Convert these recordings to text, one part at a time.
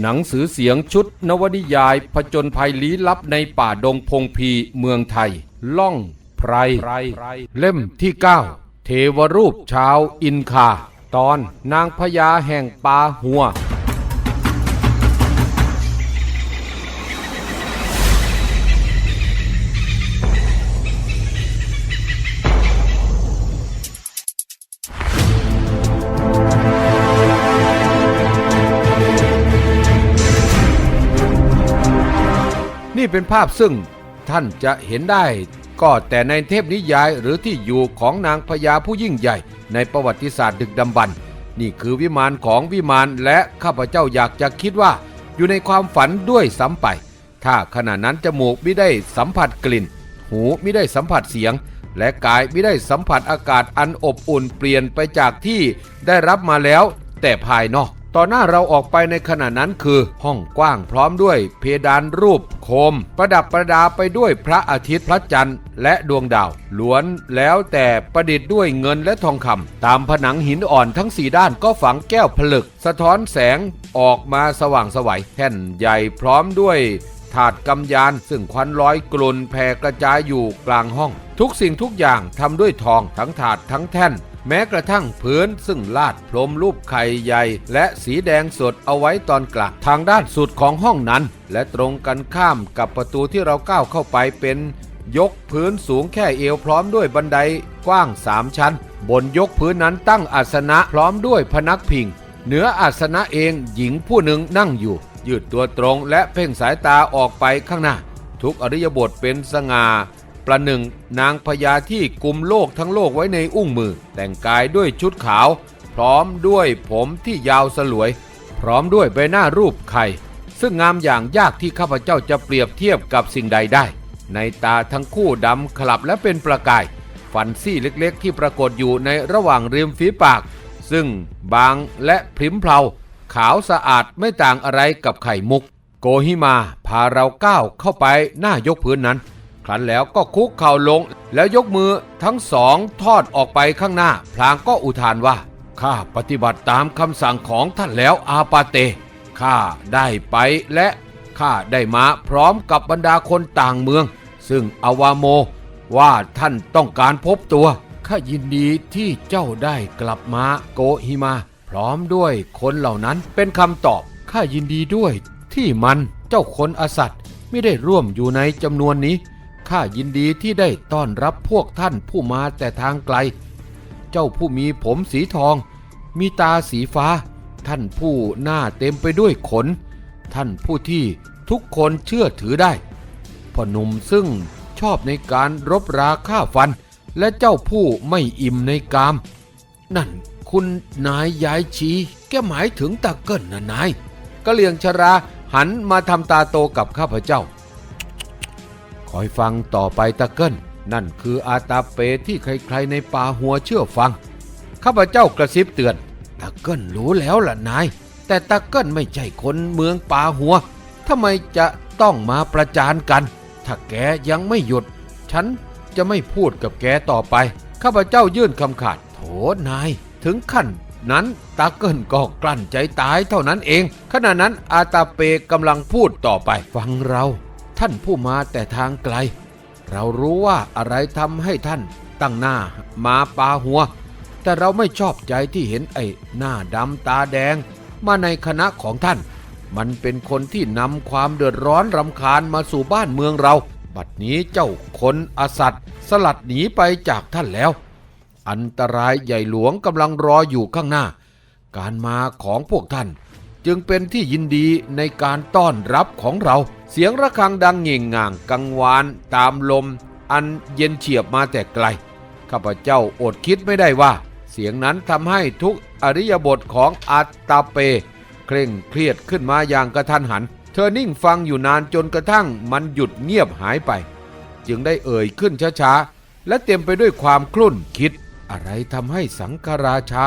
หนังสือเสียงชุดนวนิยายผจญภัยลี้ลับในป่าดงพงพีเมืองไทย ล่องไพร เล่มที่ 9 เทวรูปชาวอินคา ตอนนางพญาแห่งป่าหัว เป็นภาพซึ่งท่านจะเห็นได้ก็แต่ในเทพนิยายหรือที่อยู่ของนางพญาผู้ยิ่งใหญ่ ในประวัติศาสตร์ดึกดำบรรพ์นี่คือวิมานของวิมานและข้าพเจ้าอยากจะคิดว่า อยู่ในความฝันด้วยซ้ำไป ถ้าขณะนั้นจมูกไม่ได้สัมผัสกลิ่น หูไม่ได้สัมผัสเสียง และกายไม่ได้สัมผัสอากาศอันอบอุ่นเปลี่ยนไปจากที่ได้รับมาแล้ว แต่ภายนอก ต่อหน้าเราออกไปในขณะนั้นคือ ห้องกว้างพร้อมด้วยเพดานรูปโคม ประดับประดาไปด้วยพระอาทิตย์พระจันทร์ และดวงดาว ล้วนแล้วแต่ประดิษฐ์ด้วยเงินและทองคำตามผนังหินอ่อนทั้งสี่ด้านก็ฝังแก้วผลึก สะท้อนแสงออกมาสว่างสวัยแท่นใหญ่พร้อมด้วยถาดกำยานซึ่งควันลอยกลุ่นแผ่กระจายอยู่กลางห้อง ทุกสิ่งทุกอย่างทำด้วยทองทั้งถาดทั้งแท่น แม้กระทั่งพื้นซึ่งลาดพรมรูปไข่ใหญ่ และสีแดงสดเอาไว้ตอนกลางทางด้านสุดของห้องนั้น และตรงกันข้ามกับประตูที่เราก้าวเข้าไปเป็น ยกพื้นสูงแค่เอวพร้อมด้วยบันไดกว้างสามชั้น บนยกพื้นนั้นตั้งอาสนะพร้อมด้วยพนักพิง เหนืออาสนะเองหญิงผู้หนึ่งนั่งอยู่ ยืดตัวตรงและเพ่งสายตาออกไปข้างหน้า ทุกอริยบทเป็นสง่า ประหนึ่งนางพญาที่กุมโลกทั้งโลกไว้ในอุ้งมือ แต่งกายด้วยชุดขาว พร้อมด้วยผมที่ยาวสลวย พร้อมด้วยใบหน้ารูปไข่ ซึ่งงามอย่างยากที่ข้าพเจ้าจะเปรียบเทียบกับสิ่งใดได้ ในตาทั้งคู่ดำขลับและเป็นประกาย ฟันซี่เล็กๆ ที่ปรากฏอยู่ในระหว่างริมฝีปาก ซึ่งบางและพริมเพลาขาวสะอาดไม่ต่างอะไรกับไข่มุก โกฮิมาพาเราก้าวเข้าไปหน้ายกพื้นนั้น ครั้นแล้วก็คุกเข่าลง แล้วยกมือทั้งสองทอดออกไปข้างหน้า พลางก็อุทานว่าข้าปฏิบัติตามคำสั่งของท่านแล้วอาปาเตข้าได้ไปและข้าได้มาพร้อมกับบรรดาคนต่างเมือง ซึ่งอวาโมว่าท่านต้องการพบตัวข้ายินดีที่เจ้าได้กลับมาโกฮิมา พร้อมด้วยคนเหล่านั้นเป็นคำตอบข้ายินดีด้วยที่มันเจ้าคนอสัตว์ไม่ได้ร่วมอยู่ในจำนวนนี้ ข้ายินดีที่ได้ต้อนรับพวกท่านผู้มาแต่ทางไกล เจ้าผู้มีผมสีทอง มีตาสีฟ้า ท่านผู้หน้าเต็มไปด้วยขน ท่านผู้ที่ทุกคนเชื่อถือได้พ่อหนุ่มซึ่งชอบในการรบราฆ่าฟัน และเจ้าผู้ไม่อิ่มในกาม นั่นคุณนายยายชีแกหมายถึงตาเกิลนะนายกะเหลียงชราหันมาทำตาโตกับข้าพเจ้า คอยฟังต่อไปตะเกิลนั่นคืออาตาเปที่ใครๆในป่าหัวเชื่อฟัง ข้าพเจ้ากระซิบเตือน ตะเกิลรู้แล้วล่ะนาย แต่ตะเกิลไม่ใช่คนเมืองป่าหัวทำไมจะต้องมาประจานกัน ถ้าแกยังไม่หยุด ฉันจะไม่พูดกับแกต่อไป ข้าพเจ้ายื่นคำขาด โถนาย ถึงขั้นนั้นตาเกิลก็กลั้นใจตายเท่านั้นเอง ขณะนั้นอาตาเปกำลังพูดต่อไป ฟังเรา ท่านผู้มาแต่ทางไกล เรารู้ว่าอะไรทำให้ท่านตั้งหน้ามาปาหัว แต่เราไม่ชอบใจที่เห็นไอ้หน้าดำตาแดง มาในคณะของท่าน มันเป็นคนที่นำความเดือดร้อนรำคาญมาสู่บ้านเมืองเรา บัดนี้เจ้าคนอสัตย์สลัดหนีไปจากท่านแล้ว อันตรายใหญ่หลวงกำลังรออยู่ข้างหน้า การมาของพวกท่าน จึงเป็นที่ยินดีในการต้อนรับของเรา เสียงระฆังดังเง่งง่างกังวาน ตามลม อันเย็นเฉียบมาแต่ไกล ข้าพเจ้าอดคิดไม่ได้ว่า เสียงนั้นทำให้ทุกอริยบทของอัตตาเป เคร่งเครียดขึ้นมาอย่างกระทันหัน เธอนิ่งฟังอยู่นานจนกระทั่งมันหยุดเงียบหายไป จึงได้เอ่ยขึ้นช้าๆ และเต็มไปด้วยความคลุ่นคิด อะไรทำให้สังฆราชา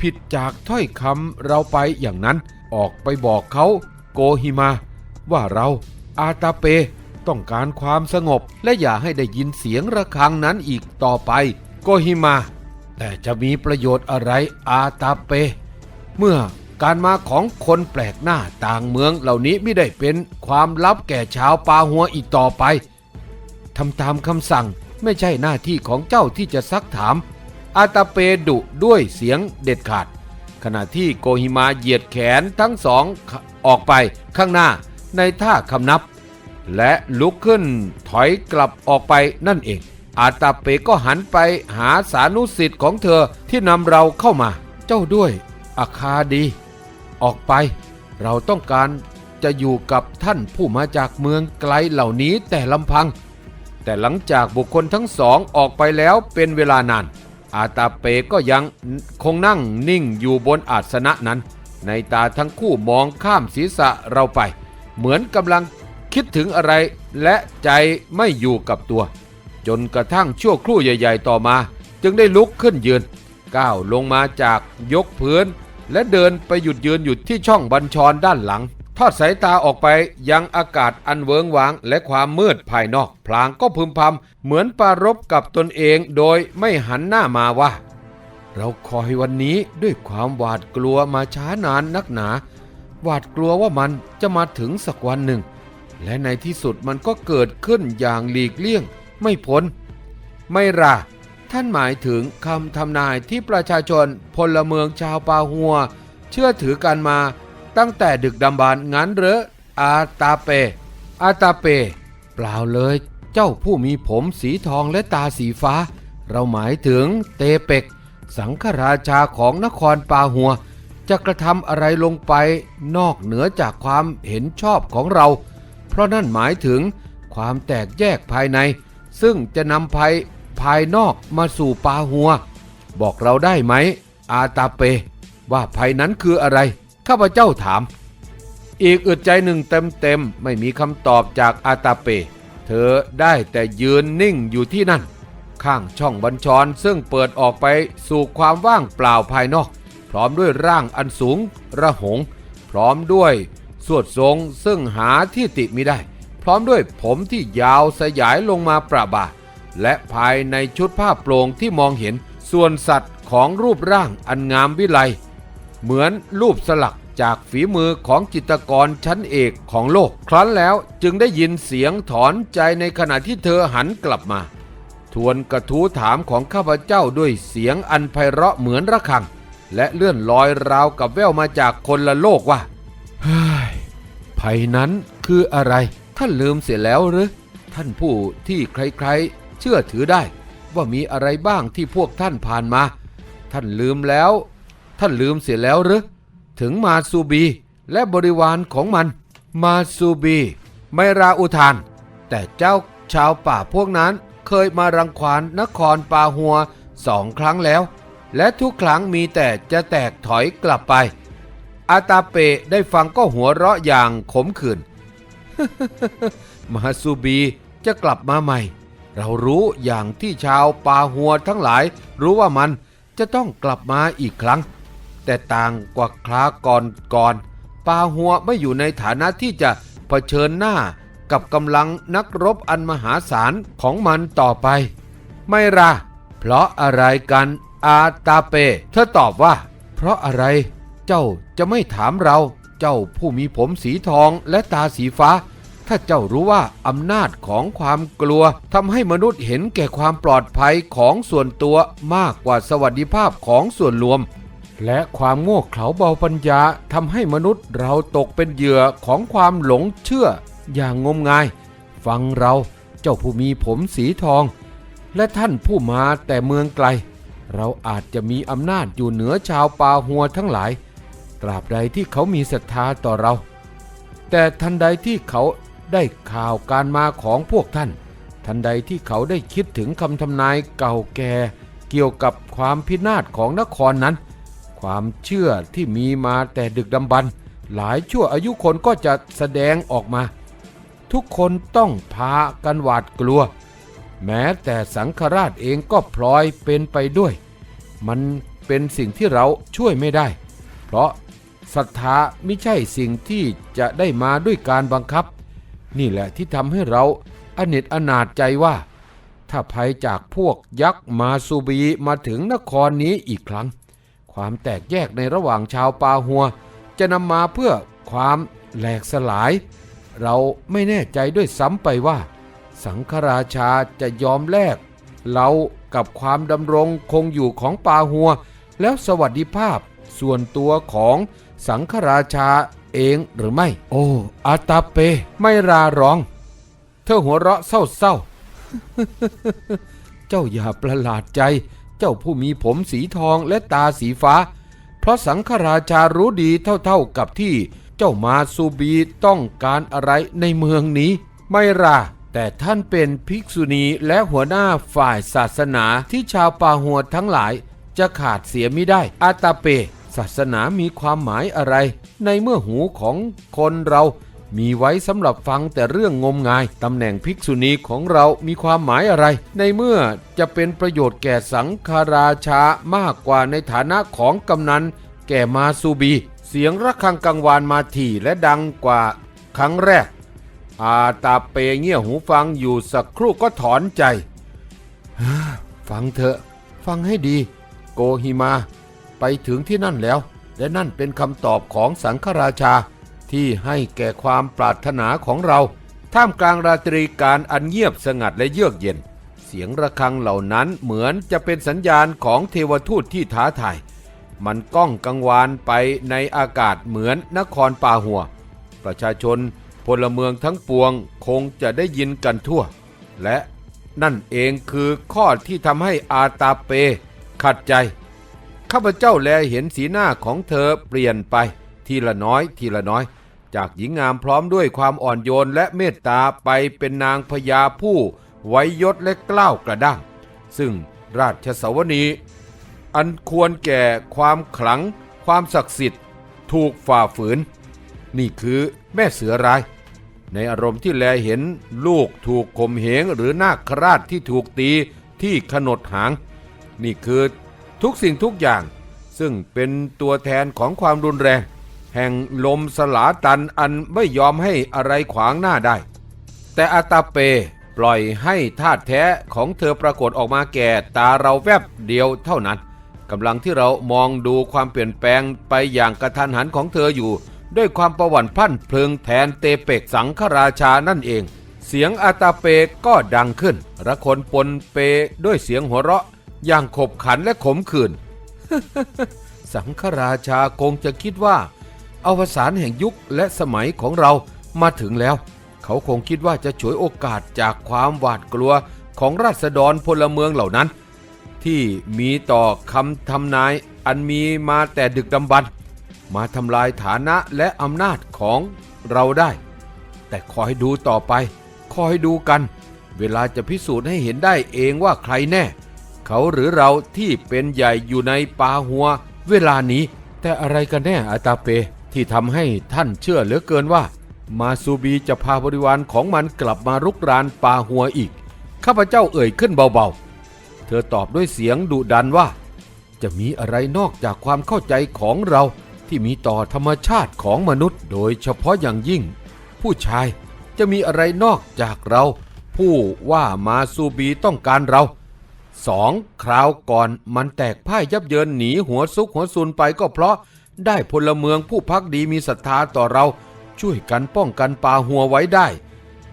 ผิดจากถ้อยคำเราไปอย่างนั้น ออกไปบอกเขาโกฮิมาว่าเรา อาตาเปต้องการความสงบและอย่าให้ได้ยินเสียงระฆังนั้นอีกต่อไปโกฮิมา แต่จะมีประโยชน์อะไรอาตาเป เมื่อการมาของคนแปลกหน้าต่างเมืองเหล่านี้ไม่ได้เป็นความลับแก่ชาวปาหัวอีกต่อไปทำตามคำสั่งไม่ใช่หน้าที่ของเจ้าที่จะซักถาม อาตาเปดุด้วยเสียงเด็ดขาด ขณะที่โกฮิมาเหยียดแขนทั้งสองออกไปข้างหน้า ในท่าคำนับ และลุกขึ้นถอยกลับออกไปนั่นเอง อาตาเปก็หันไปหาสานุสิทธิ์ของเธอที่นำเราเข้ามา เจ้าด้วยอาคาดี ออกไป เราต้องการจะอยู่กับท่านผู้มาจากเมืองไกลเหล่านี้แต่ลำพัง แต่หลังจากบุคคลทั้งสองออกไปแล้วเป็นเวลานาน อาตาเปก็ยังคงนั่งนิ่งอยู่บนอาสนะนั้น ในตาทั้งคู่มองข้ามศีรษะเราไป เหมือนกำลังคิดถึงอะไร และใจไม่อยู่กับตัว จนกระทั่งชั่วครู่ใหญ่ ๆ ต่อมา จึงได้ลุกขึ้นยืน ก้าวลงมาจากยกพื้น และเดินไปหยุดยืนอยู่ที่ช่องบัญชรด้านหลัง ทอดสายตาออกไปยังอากาศอันเวิงวางและความมืดภายนอก พลางก็พึมพำเหมือนปารบกับตนเองโดยไม่หันหน้ามาว่า เราคอยวันนี้ด้วยความหวาดกลัวมาช้านานนักหนา หวาดกลัวว่ามันจะมาถึงสักวันหนึ่ง และในที่สุดมันก็เกิดขึ้นอย่างหลีกเลี่ยง ไม่พ้น ไม่ราท่านหมายถึงคำทำนายที่ประชาชนพลเมืองชาวปาหัว เชื่อถือกันมาตั้งแต่ดึกดำบรรพ์งั้นเหรออาตาเป อาตาเป เปล่าเลยเจ้าผู้มีผมสีทองและตาสีฟ้า เราหมายถึงเตเปก สังฆราชาของนครปาหัว จะกระทำอะไรลงไปนอกเหนือจากความเห็นชอบของเรา เพราะนั่นหมายถึงความแตกแยกภายใน ซึ่งจะนำภัยภายนอกมาสู่ปาหัว บอกเราได้ไหม อาตาเป ว่าภัยนั้นคืออะไร ข้าพเจ้าถาม อีกอึดใจหนึ่งเต็มๆ ไม่มีคำตอบจากอาตาเป เธอได้แต่ยืนนิ่งอยู่ที่นั่น ข้างช่องบัญชรซึ่งเปิดออกไปสู่ความว่างเปล่าภายนอก ร้อมด้วยร่างอันสูงระหง พร้อมด้วยสวดทรงซึ่งหาที่ติมิได้ พร้อมด้วยผมที่ยาวสยายลงมาประบาและภายในชุดผ้าโปร่งที่มองเห็นส่วนสัตว์ของรูปร่างอันงามวิไล เหมือนรูปสลักจากฝีมือของจิตรกรชั้นเอกของโลก ครั้นแล้วจึงได้ยินเสียงถอนใจในขณะที่เธอหันกลับมา ทวนกระทู้ถามของข้าพเจ้าด้วยเสียงอันไพเราะเหมือนระฆัง และเลื่อนลอยราวกับแววมาจากคนละโลกว่าเฮ้ยภัยนั้นคืออะไร ท่านลืมเสียแล้วหรือท่านผู้ที่ใครๆ เชื่อถือได้ ว่ามีอะไรบ้างที่พวกท่านผ่านมา ท่านลืมแล้ว ท่านลืมเสียแล้วหรือถึงมาซูบีและบริวารของมัน มาซูบีไม่ราอุทาน แต่เจ้าชาวป่าพวกนั้นเคยมารังควานนครปาหัวสองครั้งแล้ว และทุกครั้งมีแต่จะแตกถอยกลับไป อาตาเปได้ฟังก็หัวเราะอย่างขมขื่นมาซูบีจะกลับมาใหม่ เรารู้อย่างที่ชาวปาหัวทั้งหลาย รู้ว่ามันจะต้องกลับมาอีกครั้ง แต่ต่างกว่าคราก่อนก่อนปาหัวไม่อยู่ในฐานะที่จะเผชิญหน้ากับกำลังนักรบอันมหาศาลของมันต่อไป ไม่ละเพราะอะไรกัน อาตาเป เธอตอบว่า เพราะอะไร เจ้าจะไม่ถามเรา เจ้าผู้มีผมสีทองและตาสีฟ้า ถ้าเจ้ารู้ว่าอำนาจของความกลัวทำให้มนุษย์เห็นแก่ความปลอดภัยของส่วนตัวมากกว่าสวัสดิภาพของส่วนรวม และความโง่เขลาเบาปัญญาทำให้มนุษย์เราตกเป็นเหยื่อของความหลงเชื่อ อย่างงมงาย ฟังเรา เจ้าผู้มีผมสีทอง และท่านผู้มาแต่เมืองไกล เราอาจจะมีอำนาจอยู่เหนือชาวปาหัวทั้งหลาย ตราบใดที่เขามีศรัทธาต่อเรา แต่ทันใดที่เขาได้ข่าวการมาของพวกท่าน ทันใดที่เขาได้คิดถึงคำทำนายเก่าแก่เกี่ยวกับความพินาศของนครนั้น ความเชื่อที่มีมาแต่ดึกดำบรรพ์หลายชั่วอายุคนก็จะแสดงออกมา ทุกคนต้องพากันหวาดกลัว แม้แต่สังฆราชเองก็พลอยเป็นไปด้วย มันเป็นสิ่งที่เราช่วยไม่ได้ เพราะศรัทธาไม่ใช่สิ่งที่จะได้มาด้วยการบังคับ นี่แหละที่ทำให้เราอเนจอนาจใจว่า ถ้าภัยจากพวกยักษ์มาซูบีมาถึงนครนี้อีกครั้ง ความแตกแยกในระหว่างชาวปาหัว จะนำมาเพื่อความแหลกสลาย เราไม่แน่ใจด้วยซ้ำไปว่า สังฆราชาจะยอมแลกเรา กับความดำรงคงอยู่ของปาหัว แล้วสวัสดิภาพส่วนตัวของสังฆราชาเองหรือไม่ โอ้อาตาเป ไม่ราร้อง เธอหัวเราะเศร้าๆ เจ้าอย่าประหลาดใจ เจ้าผู้มีผมสีทองและตาสีฟ้า เพราะสังฆราชารู้ดีเท่าๆกับที่เจ้ามาซูบีต้องการอะไรในเมืองนี้ ไม่รา แต่ท่านเป็นภิกษุณีและหัวหน้าฝ่ายศาสนาที่ชาวปาหัวทั้งหลายจะขาดเสียไม่ได้ อาตาเป ศาสนามีความหมายอะไร ในเมื่อหูของคนเรามีไว้สำหรับฟังแต่เรื่องงมงายตำแหน่งภิกษุณีของเรามีความหมายอะไร ในเมื่อจะเป็นประโยชน์แก่สังฆราชามากกว่าในฐานะของกำนันแก่มาซูบี เสียงระฆังกังวานมาถี่และดังกว่าครั้งแรก อาตาเปเงี่ยหูฟังอยู่สักครู่ก็ถอนใจ ฟังเถอะ ฟังให้ดี โกฮิมา ไปถึงที่นั่นแล้ว และนั่นเป็นคำตอบของสังฆราชา ที่ให้แก่ความปรารถนาของเรา ท่ามกลางราตรีการอันเงียบสงัดและเยือกเย็น เสียงระฆังเหล่านั้นเหมือนจะเป็นสัญญาณของเทวทูตที่ท้าทาย มันก้องกังวานไปในอากาศเหมือนนครป่าหัว ประชาชน พลเมืองทั้งปวงคงจะได้ยินกันทั่ว และนั่นเองคือข้อที่ทำให้อาตาเปขัดใจ ข้าพเจ้าแลเห็นสีหน้าของเธอเปลี่ยนไป ทีละน้อยทีละน้อย จากหญิงงามพร้อมด้วยความอ่อนโยนและเมตตาไปเป็นนางพญาผู้ไวยยศและกล้าวกระด้าง ซึ่งราชสวนีอันควรแก่ความขลัง ความศักดิ์สิทธิ์ ถูกฝ่าฝืน นี่คือแม่เสือร้าย ในอารมณ์ที่แลเห็นลูกถูกข่มเหงหรือนาคราชที่ถูกตีที่ขนดหาง นี่คือทุกสิ่งทุกอย่าง ซึ่งเป็นตัวแทนของความรุนแรง แห่งลมสลาตันอันไม่ยอมให้อะไรขวางหน้าได้ แต่อาตาเปปล่อยให้ธาตุแท้ของเธอปรากฏออกมาแก่ตาเราแวบเดียวเท่านั้นกำลังที่เรามองดูความเปลี่ยนแปลงไปอย่างกระทันหันของเธออยู่ ด้วยความประวั่นพรันเพลิงแทนเตเปกสังฆราชานั่นเอง เสียงอาตาเปก็ดังขึ้น ระคนปนเปด้วยเสียงหัวเราะ อย่างขบขันและขมขื่นสังฆราชาคงจะคิดว่าอวสานแห่งยุคและสมัยของเรามาถึงแล้ว เขาคงคิดว่าจะฉวยโอกาสจากความหวาดกลัวของราษฎรพลเมืองเหล่านั้น ที่มีต่อคำทำนายอันมีมาแต่ดึกดำบรรพ์ มาทำลายฐานะและอำนาจของเราได้ แต่คอยดูต่อไป คอยดูกัน เวลาจะพิสูจน์ให้เห็นได้เองว่าใครแน่ เขาหรือเราที่เป็นใหญ่อยู่ในปาหัว เวลานี้ แต่อะไรกันแน่อาตาเปที่ทำให้ท่านเชื่อเหลือเกินว่า มาซูบีจะพาบริวารของมันกลับมารุกรานปาหัวอีก ข้าพเจ้าเอ่ยขึ้นเบาๆ เธอตอบด้วยเสียงดุดันว่า จะมีอะไรนอกจากความเข้าใจของเรา ที่มีต่อธรรมชาติของมนุษย์ โดยเฉพาะอย่างยิ่ง ผู้ชายจะมีอะไรนอกจากเรา ผู้ว่ามาซูบีต้องการเราสองคราวก่อนมันแตกพ่ายยับเยินหนีหัวซุกหัวซุนไปก็เพราะได้พลเมืองผู้พักดีมีศรัทธาต่อเรา ช่วยกันป้องกันปาหัวไว้ได้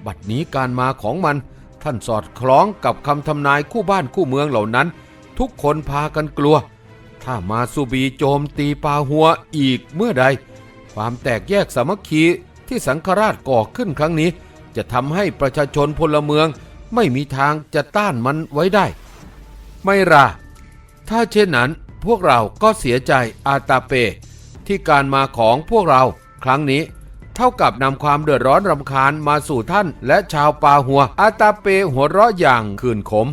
บัดนี้การมาของมัน ท่านสอดคล้องกับคำทำนายคู่บ้านคู่เมืองเหล่านั้น ทุกคนพากันกลัว ถ้ามาซูบีโจมตีปาหัวอีกเมื่อใด ความแตกแยกสามัคคีที่สังฆราชก่อขึ้นครั้งนี้ จะทำให้ประชาชนพลเมืองไม่มีทางจะต้านมันไว้ได้ ไม่ราถ้าเช่นนั้นพวกเราก็เสียใจอาตาเป ที่การมาของพวกเราครั้งนี้ เท่ากับนำความเดือดร้อนรำคาญมาสู่ท่านและชาวปาหัว อาตาเปหัวเราะอย่างขื่นขม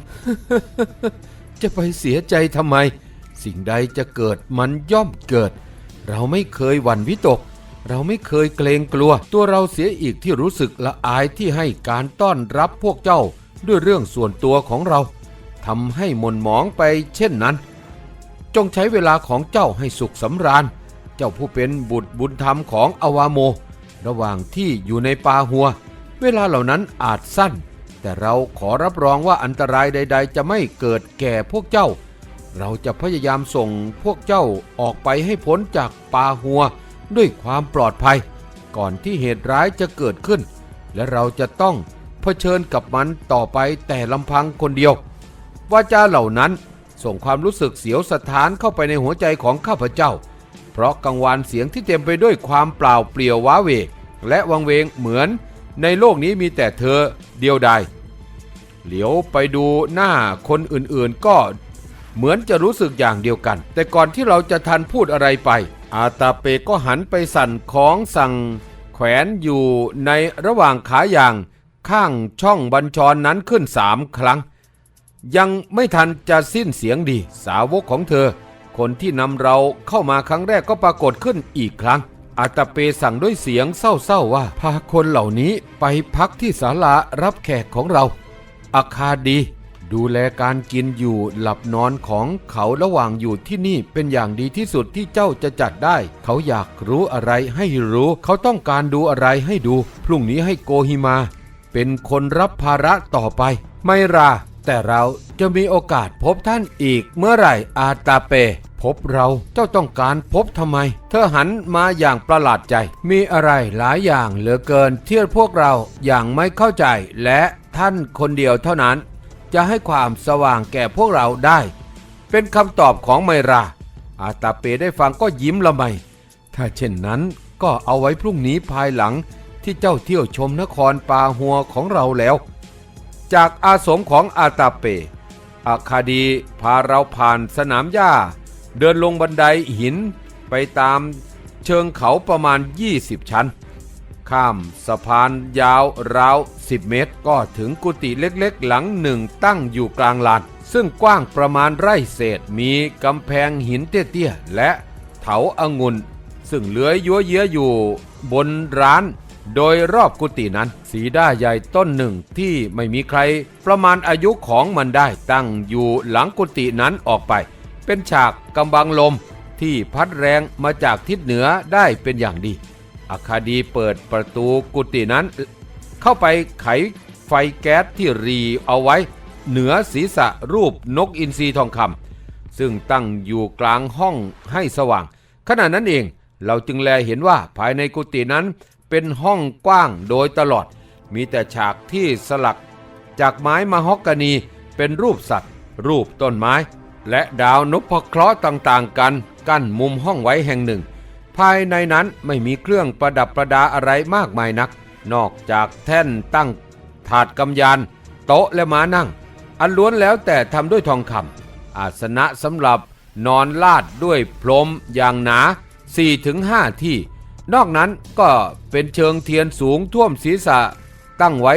จะไปเสียใจทำไม สิ่งใดจะเกิดมันย่อมเกิด เราไม่เคยหวั่นวิตก เราไม่เคยเกรงกลัว ตัวเราเสียอีกที่รู้สึกละอายที่ให้การต้อนรับพวกเจ้าด้วยเรื่องส่วนตัวของเราทำให้หม่นหมองไปเช่นนั้น จงใช้เวลาของเจ้าให้สุขสำราญ เจ้าผู้เป็นบุตรบุญธรรมของอวาโม ระหว่างที่อยู่ในป่าหัว เวลาเหล่านั้นอาจสั้น แต่เราขอรับรองว่าอันตรายใด ๆ จะไม่เกิดแก่พวกเจ้า เราจะพยายามส่งพวกเจ้าออกไปให้พ้นจากป่าหัวด้วยความปลอดภัย ก่อนที่เหตุร้ายจะเกิดขึ้น และเราจะต้องเผชิญกับมันต่อไปแต่ลำพังคนเดียววาจาเหล่านั้นส่งความรู้สึกเสียวสถานเข้าไปในหัวใจของข้าพเจ้า เพราะกังวานเสียงที่เต็มไปด้วยความเปล่าเปลี่ยวว้าเหวและวังเวงเหมือนในโลกนี้มีแต่เธอเดียวดายเหลียวไปดูหน้าคนอื่นๆก็ เหมือนจะรู้สึกอย่างเดียวกัน แต่ก่อนที่เราจะทันพูดอะไรไป อาตาเปก็หันไปสั่นของสั่ง แขวนอยู่ในระหว่างขาอย่างข้างช่องบัญชรนั้นขึ้นสามครั้ง ยังไม่ทันจะสิ้นเสียงดี สาวกของเธอ คนที่นำเราเข้ามาครั้งแรกก็ปรากฏขึ้นอีกครั้ง อาตาเปสั่งด้วยเสียงเศร้าๆว่า พาคนเหล่านี้ไปพักที่ศาลารับแขกของเรา อาคาดี ดูแลการกินอยู่หลับนอนของเขาระหว่างอยู่ที่นี่เป็นอย่างดีที่สุดที่เจ้าจะจัดได้ เขาอยากรู้อะไรให้รู้ เขาต้องการดูอะไรให้ดู พรุ่งนี้ให้โกฮิมา เป็นคนรับภาระต่อไป ไม่รา แต่เราจะมีโอกาสพบท่านอีกเมื่อไหร่อาตาเป พบเราเจ้าต้องการพบทำไม เธอหันมาอย่างประหลาดใจ มีอะไรหลายอย่างเหลือเกินที่พวกเราอย่างไม่เข้าใจและท่านคนเดียวเท่านั้น จะให้ความสว่างแก่พวกเราได้ เป็นคำตอบของไมรา อาตาเปได้ฟังก็ยิ้มละไม ถ้าเช่นนั้นก็เอาไว้พรุ่งนี้ภายหลังที่เจ้าเที่ยวชมนครปาหัวของเราแล้ว จากอาสมของอาตาเปอาคาดีพาเราผ่านสนามหญ้า เดินลงบันไดหินไปตามเชิงเขาประมาณ 20 ชั้น ข้ามสะพานยาวราว 10 เมตร ก็ถึงกุฏิเล็กๆ หลังหนึ่งตั้งอยู่กลางลานซึ่งกว้างประมาณไร่เศษมีกำแพงหินเตี้ยๆ และเถาอางุ่นซึ่งเลื้อยยัวเยื้ออยู่บนร้าน โดยรอบกุฏินั้นสีด้าใหญ่ต้นหนึ่งที่ไม่มีใครประมาณอายุของมันได้ตั้งอยู่หลังกุฏินั้นออกไป เป็นฉากกำบังลมที่พัดแรงมาจากทิศเหนือได้เป็นอย่างดี อาคาดีเปิดประตูกุฏินั้น เข้าไปไขไฟแก๊สที่รีเอาไว้ เหนือศีรษะรูปนกอินทรีทองคำซึ่งตั้งอยู่กลางห้องให้สว่าง ขณะนั้นเองเราจึงแลเห็นว่าภายในกุฏินั้นเป็นห้องกว้างโดยตลอด มีแต่ฉากที่สลัก จากไม้มะฮอกกานีเป็นรูปสัตว์ รูปต้นไม้ และดาวนพเคราะห์ต่างๆกัน กั้นมุมห้องไว้แห่งหนึ่ง ภายในนั้นไม่มีเครื่องประดับประดาอะไรมากมายนัก นอกจากแท่นตั้งถาดกำยานโต๊ะและม้านั่ง อันล้วนแล้วแต่ทำด้วยทองคำอาสนะสำหรับนอนลาดด้วยพรมอย่างหนา 4-5 ที่ นอกนั้นก็เป็นเชิงเทียนสูงท่วมศีรษะตั้งไว้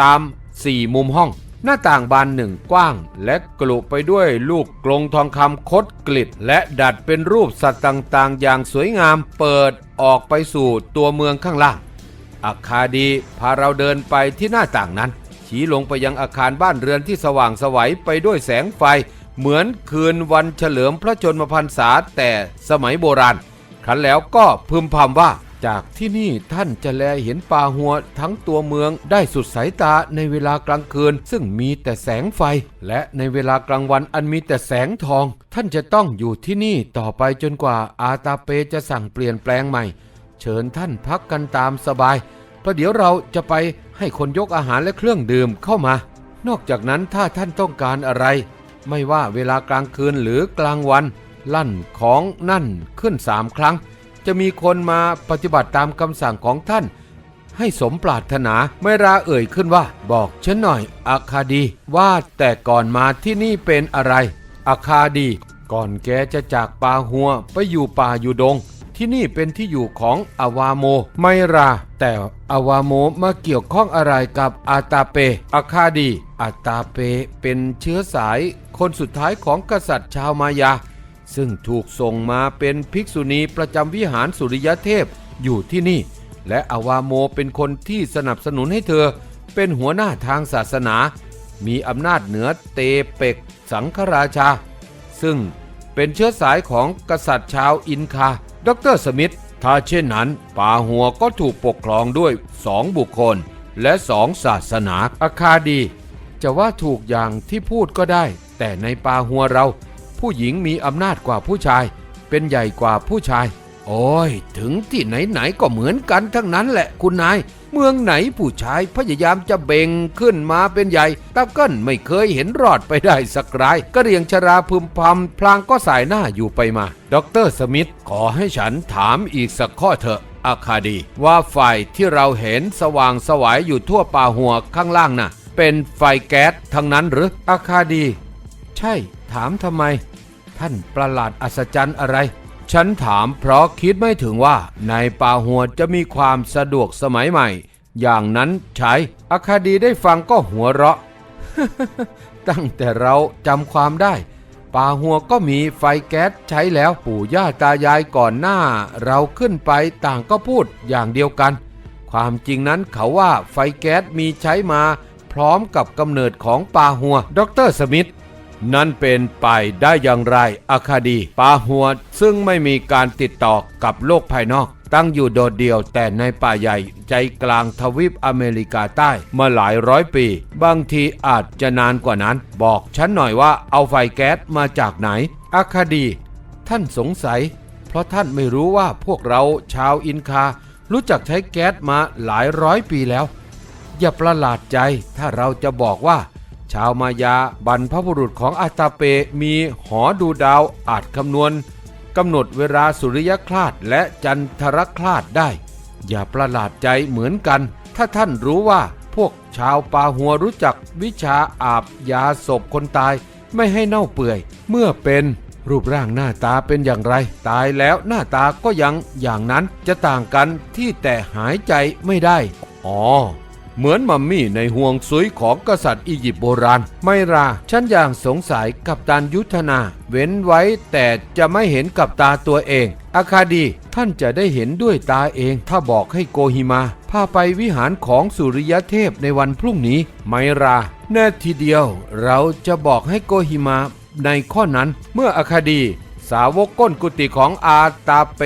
ตามสี่มุมห้อง หน้าต่างบานหนึ่งกว้าง และกลุไปด้วยลูกกลงทองคำคดกลิด และดัดเป็นรูปสัตว์ต่างๆ อย่างสวยงามเปิดออกไปสู่ตัวเมืองข้างล่าง อาคาดีพาเราเดินไปที่หน้าต่างนั้น ชี้ลงไปยังอาคารบ้านเรือนที่สว่างไสวัยไปด้วยแสงไฟ เหมือนคืนวันเฉลิมพระชนมพรรษาแต่สมัยโบราณ ครั้นแล้วก็พึมพำว่า จากที่นี่ท่านจะแลเห็นป่าหัวทั้งตัวเมืองได้สุดสายตาในเวลากลางคืน ซึ่งมีแต่แสงไฟ และในเวลากลางวันอันมีแต่แสงทอง ท่านจะต้องอยู่ที่นี่ต่อไปจนกว่าอาตาเปจะสั่งเปลี่ยนแปลงใหม่ เชิญท่านพักกันตามสบายประเดี๋ยวเราจะไปให้คนยกอาหารและเครื่องดื่มเข้ามา นอกจากนั้นถ้าท่านต้องการอะไร ไม่ว่าเวลากลางคืนหรือกลางวัน ลั่นของนั่นขึ้นสามครั้ง จะมีคนมาปฏิบัติตามคำสั่งของท่าน ให้สมปรารถนาไม่ราเอ่ยขึ้นว่า บอกฉันหน่อยอาคาดีว่าแต่ก่อนมาที่นี่เป็นอะไรอาคาดีก่อนแกจะจากป่าหัวไปอยู่ป่าอยู่ดง ที่นี่เป็นที่อยู่ของอาวาโมไมรา แต่อาวาโมมาเกี่ยวข้องอะไรกับอาตาเปอาคาดีอาตาเปเป็นเชื้อสายคนสุดท้ายของกษัตริย์ชาวมายา ซึ่งถูกส่งมาเป็นภิกษุณีประจำวิหารสุริยเทพอยู่ที่นี่ และอวาโมเป็นคนที่สนับสนุนให้เธอ เป็นหัวหน้าทางศาสนา มีอำนาจเหนือเตเปกสังฆราชา ซึ่งเป็นเชื้อสายของกษัตริย์ชาวอินคา ดรสมิธถ้าเช่นนั้น ป่าหัวก็ถูกปกครองด้วยสองบุคคล และสองศาสนาอาคาดี จะว่าถูกอย่างที่พูดก็ได้ แต่ในป่าหัวเรา ผู้หญิงมีอำนาจกว่าผู้ชาย เป็นใหญ่กว่าผู้ชาย โอ้ย ถึงที่ไหนๆก็เหมือนกันทั้งนั้นแหละคุณนาย เมืองไหนผู้ชายพยายามจะเบ่งขึ้นมาเป็นใหญ่ตะกิ้นไม่เคยเห็นรอดไปได้สักรายก็เรียงชราพึมพำพลางก็สายหน้าอยู่ไปมาดรสมิธขอให้ฉันถามอีกสักข้อเถอะอาคาดี ว่าไฟที่เราเห็นสว่างสวายอยู่ทั่วป่าหัวข้างล่างน่ะ เป็นไฟแก๊สทั้งนั้นหรืออาคาดี ใช่ ถามทำไม ท่านประหลาดอัศจรรย์อะไร ฉันถามเพราะคิดไม่ถึงว่าในป่าหัวจะมีความสะดวกสมัยใหม่ อย่างนั้นใช้อาคาดีได้ฟังก็หัวเราะ ตั้งแต่เราจำความได้ ป่าหัวก็มีไฟแก๊สใช้แล้วปู่ย่าตายายก่อนหน้า เราขึ้นไปต่างก็พูดอย่างเดียวกัน ความจริงนั้นเขาว่าไฟแก๊สมีใช้มาพร้อมกับกำเนิดของป่าหัว ดรสมิธ นั่นเป็นไปได้อย่างไรอาคาดีปาหัวซึ่งไม่มีการติดต่อกับโลกภายนอก ตั้งอยู่โดดเดี่ยวแต่ในป่าใหญ่ใจกลางทวีปอเมริกาใต้มาหลายร้อยปี บางทีอาจจะนานกว่านั้น บอกฉันหน่อยว่าเอาไฟแก๊สมาจากไหนอาคาดี ท่านสงสัย เพราะท่านไม่รู้ว่าพวกเราชาวอินคา รู้จักใช้แก๊สมาหลายร้อยปีแล้ว อย่าประหลาดใจถ้าเราจะบอกว่า ชาวมายาบรรพบุรุษของอาตาเปมีหอดูดาวอาจคำนวณกำหนดเวลาสุริยคลาดและจันทรคลาดได้ อย่าประหลาดใจเหมือนกัน ถ้าท่านรู้ว่าพวกชาวปาหัวรู้จักวิชาอาบยาศพคนตายไม่ให้เน่าเปื่อย เมื่อเป็นรูปร่างหน้าตาเป็นอย่างไร ตายแล้วหน้าตาก็ยังอย่างนั้นจะต่างกันที่แต่หายใจไม่ได้ อ๋อ เหมือนมัมมี่ในห่วงซุยของกษัตริย์อียิปต์โบราณ ไม่ราฉันอย่างสงสัยกับตานยุทธนา เว้นไว้แต่จะไม่เห็นกับตาตัวเอง อาคาดีท่านจะได้เห็นด้วยตาเอง ถ้าบอกให้โกฮิมา พาไปวิหารของสุริยเทพในวันพรุ่งนี้ ไมราแน่ทีเดียว เราจะบอกให้โกฮิมาในข้อนั้นเมื่ออาคาดี สาวกก้นกุฏิของอาตาเป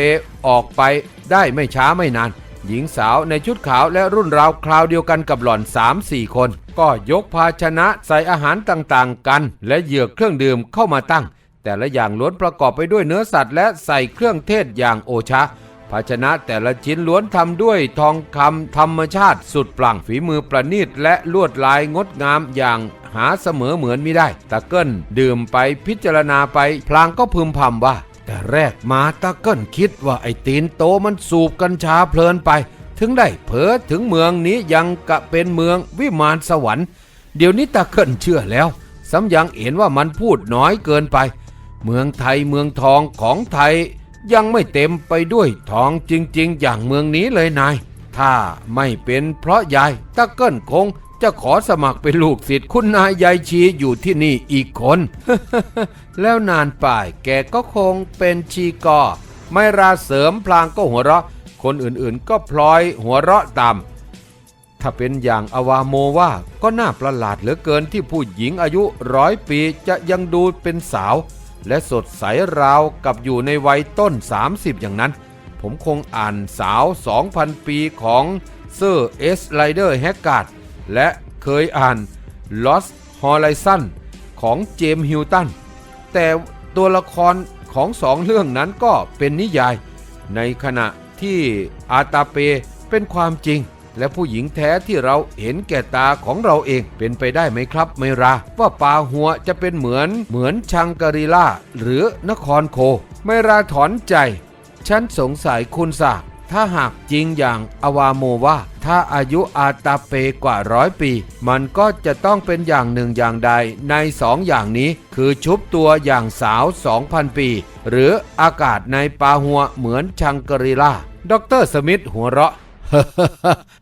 ออกไปได้ไม่ช้าไม่นาน หญิงสาวในชุดขาวและรุ่นราวคราวเดียวกันกับหล่อน 3-4 คน ก็ยกภาชนะใส่อาหารต่างๆ กัน และเหยือกเครื่องดื่มเข้ามาตั้ง แต่ละอย่างล้วนประกอบไปด้วยเนื้อสัตว์ และใส่เครื่องเทศอย่างโอชะภาชนะแต่ละชิ้นล้วนทำด้วยทองคำธรรมชาติสุดปลั่งฝีมือประณีตและลวดลายงดงามอย่างหาเสมอเหมือนไม่ได้ตะเกิ้ลดื่มไปพิจารณาไปพลางก็พึมพำว่า แต่แรกมาตะเกิ้ลคิดว่าไอ้ตีนโตมันสูบกัญชาเพลินไป ถึงได้เผลอถึงเมืองนี้ยังกะเป็นเมืองวิมานสวรรค์ เดี๋ยวนี้ตะเกิ้ลเชื่อแล้วสำยังเห็นว่ามันพูดน้อยเกินไป เมืองไทยเมืองทองของไทยยังไม่เต็มไปด้วยทองจริง ๆ อย่างเมืองนี้เลยนาย ถ้าไม่เป็นเพราะยายตะเกิ้ลคง จะขอสมัครเป็นลูกศิษย์คุณนายยายชีอยู่ที่นี่อีกคน แล้วนานป่ายแกก็คงเป็นชีกอ ไม่ราเสริมพลางก็หัวเราะ คนอื่นๆก็พลอยหัวเราะตามถ้าเป็นอย่างอวาโมว่าก็น่าประหลาดเหลือเกินที่ผู้หญิงอายุร้อยปีจะยังดูเป็นสาว และสดใสราวกับอยู่ในวัยต้น 30 อย่างนั้น ผมคงอ่านสาว 2,000 ปีของเซอร์เอสไลเดอร์แฮกการ์ด และเคยอ่าน Lost Horizon ของเจมส์ฮิลตัน แต่ตัวละครของสองเรื่องนั้นก็เป็นนิยาย ในขณะที่อาตาเปเป็นความจริง และผู้หญิงแท้ที่เราเห็นแก่ตาของเราเองเป็นไปได้ไหมครับไมรา ว่าปาหัวจะเป็นเหมือนเหมือนชังการีล่าหรือนครโค ไมราถอนใจ ฉันสงสัยคุณสาก ถ้าหากจริงอย่างอวาโมว่าถ้าอายุอาตาเปกว่าร้อยปี มันก็จะต้องเป็นอย่างหนึ่งอย่างใดในสองอย่างนี้ คือชุบตัวอย่างสาว 2,000 ปี หรืออากาศในปาหัวเหมือนชังกรีล่าดรสมิธหัวเราะ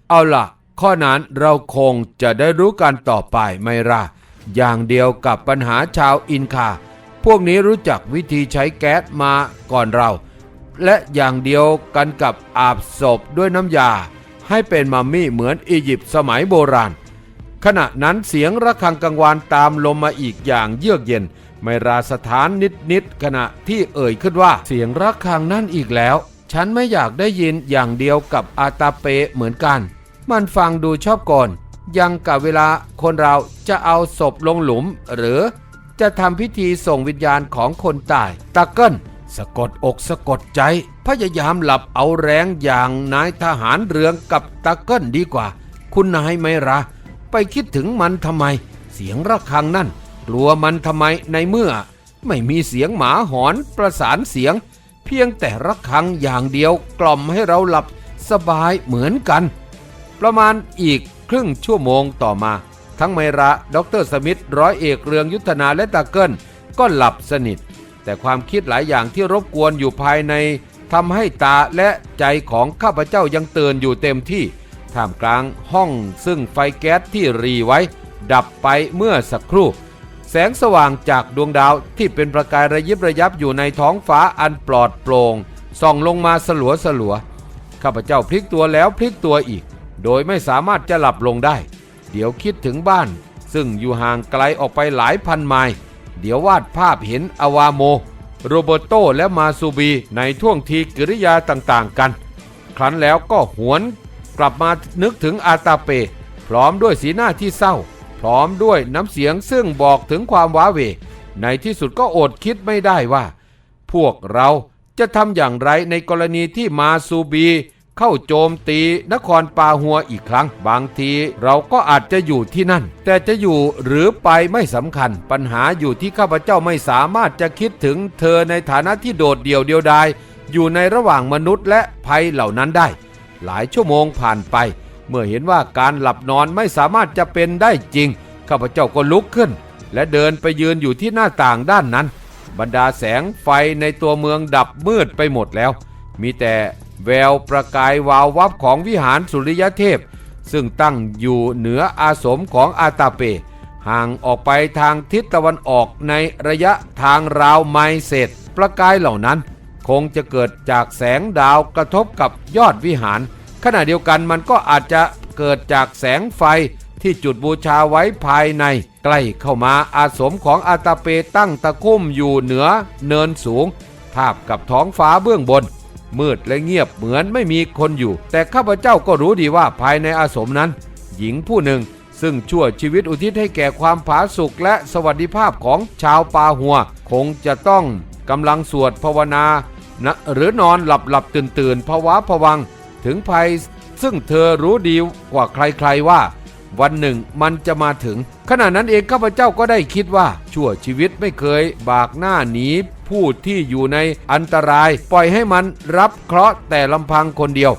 เอาล่ะ ข้อนั้นเราคงจะได้รู้กันต่อไปไม่ล่ะอย่างเดียวกับปัญหาชาวอินคา พวกนี้รู้จักวิธีใช้แก๊สมาก่อนเรา และอย่างเดียวกันกับอาบศพด้วยน้ำยา ให้เป็นมัมมี่เหมือนอียิปต์สมัยโบราณ ขณะนั้นเสียงระฆังกังวานตามลมมาอีกอย่างเยือกเย็น ไม่ราสถานนิดๆขณะที่เอ่ยขึ้นว่าเสียงระฆังนั่นอีกแล้ว ฉันไม่อยากได้ยินอย่างเดียวกับอาตาเปเหมือนกัน มันฟังดูชอบก่อนยังกับเวลาคนเราจะเอาศพลงหลุมหรือจะทำพิธีส่งวิญญาณของคนตายตะเกิ้ล สะกดอกสะกดใจ พยายามหลับเอาแรงอย่างนายทหารเรืองกับตะเกิ้ลดีกว่า คุณนายไมราไปคิดถึงมันทำไม เสียงระฆังนั่น กลัวมันทำไมในเมื่อ ไม่มีเสียงหมาหอนประสานเสียง เพียงแต่ระฆังอย่างเดียวกล่อมให้เราหลับสบายเหมือนกัน ประมาณอีกครึ่งชั่วโมงต่อมา ทั้งไมระ ดรสมิธร้อยเอกเรืองยุทธนาและตาเกิลก็หลับสนิท แต่ความคิดหลายอย่างที่รบกวนอยู่ภายในทำให้ตาและใจของข้าพเจ้ายังเตือนอยู่เต็มที่ท่ามกลางห้องซึ่งไฟแก๊สที่รีไว้ ดับไปเมื่อสักครู่ แสงสว่างจากดวงดาวที่เป็นประกายระยิบระยับอยู่ในท้องฟ้าอันปลอดโปร่งส่องลงมาสลัวสลัวข้าพเจ้าพลิกตัวแล้วพลิกตัวอีก โดยไม่สามารถจะหลับลงได้ เดี๋ยวคิดถึงบ้าน ซึ่งอยู่ห่างไกลออกไปหลายพันไมล์ เดี๋ยววาดภาพเห็นอวาโม โรเบโตและมาซูบีในท่วงทีกิริยาต่างๆกัน ครั้นแล้วก็หวนกลับมานึกถึงอาตาเป พร้อมด้วยสีหน้าที่เศร้า พร้อมด้วยน้ำเสียงซึ่งบอกถึงความว้าเหวในที่สุดก็อดคิดไม่ได้ว่า พวกเราจะทำอย่างไรในกรณีที่มาซูบี เข้าโจมตีนครปาหัวอีกครั้ง บางทีเราก็อาจจะอยู่ที่นั่น แต่จะอยู่หรือไปไม่สำคัญ ปัญหาอยู่ที่ข้าพเจ้าไม่สามารถจะคิดถึงเธอในฐานะที่โดดเดี่ยวเดียวดายอยู่ในระหว่างมนุษย์และภัยเหล่านั้นได้ หลายชั่วโมงผ่านไป เมื่อเห็นว่าการหลับนอนไม่สามารถจะเป็นได้จริง ข้าพเจ้าก็ลุกขึ้น และเดินไปยืนอยู่ที่หน้าต่างด้านนั้น บรรดาแสงไฟในตัวเมืองดับมืดไปหมดแล้ว มีแต่ แววประกายวาววับของวิหารสุริยเทพ ซึ่งตั้งอยู่เหนืออาสมของอาตาเป ห่างออกไปทางทิศตะวันออกในระยะทางราวไมเศษประกายเหล่านั้น คงจะเกิดจากแสงดาวกระทบกับยอดวิหาร ขณะเดียวกันมันก็อาจจะเกิดจากแสงไฟที่จุดบูชาไว้ภายใน ใกล้เข้ามาอาสมของอาตาเปตั้งตะคุ่มอยู่เหนือเนินสูงทาบกับท้องฟ้าเบื้องบน มืดและเงียบเหมือนไม่มีคนอยู่ แต่ข้าพเจ้าก็รู้ดีว่าภายในอาสมนั้น หญิงผู้หนึ่ง ซึ่งชั่วชีวิตอุทิศให้แก่ความผาสุกและสวัสดิภาพของชาวปาหัว คงจะต้องกำลังสวดภาวนานะหรือนอนหลับหลับตื่นตื่นภาวะผวัง ถึงภัยซึ่งเธอรู้ดีกว่าใครๆว่า วันหนึ่งมันจะมาถึง ขณะนั้นเองข้าพเจ้าก็ได้คิดว่า ชั่วชีวิตไม่เคยบากหน้าหนีผู้ที่อยู่ในอันตราย ปล่อยให้มันรับเคราะห์แต่ลำพังคนเดียว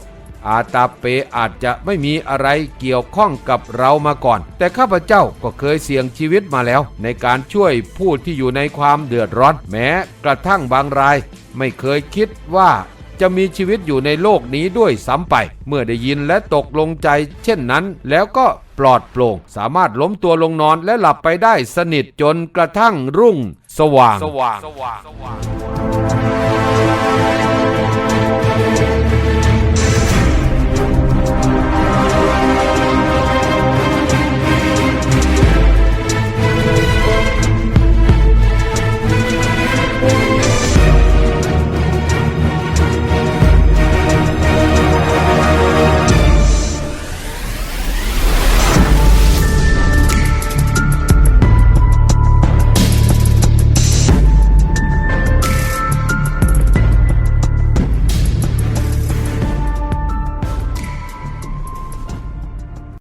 อาตาเปอาจจะไม่มีอะไรเกี่ยวข้องกับเรามาก่อน แต่ข้าพเจ้าก็เคยเสี่ยงชีวิตมาแล้ว ในการช่วยผู้ที่อยู่ในความเดือดร้อน แม้กระทั่งบางราย ไม่เคยคิดว่าจะมีชีวิตอยู่ในโลกนี้ด้วยซ้ำไป เมื่อได้ยินและตกลงใจ เช่นนั้น แล้วก็ ปลอดโปร่ง สามารถล้มตัวลงนอนและหลับไปได้สนิทจนกระทั่งรุ่ง สว่างสว่าง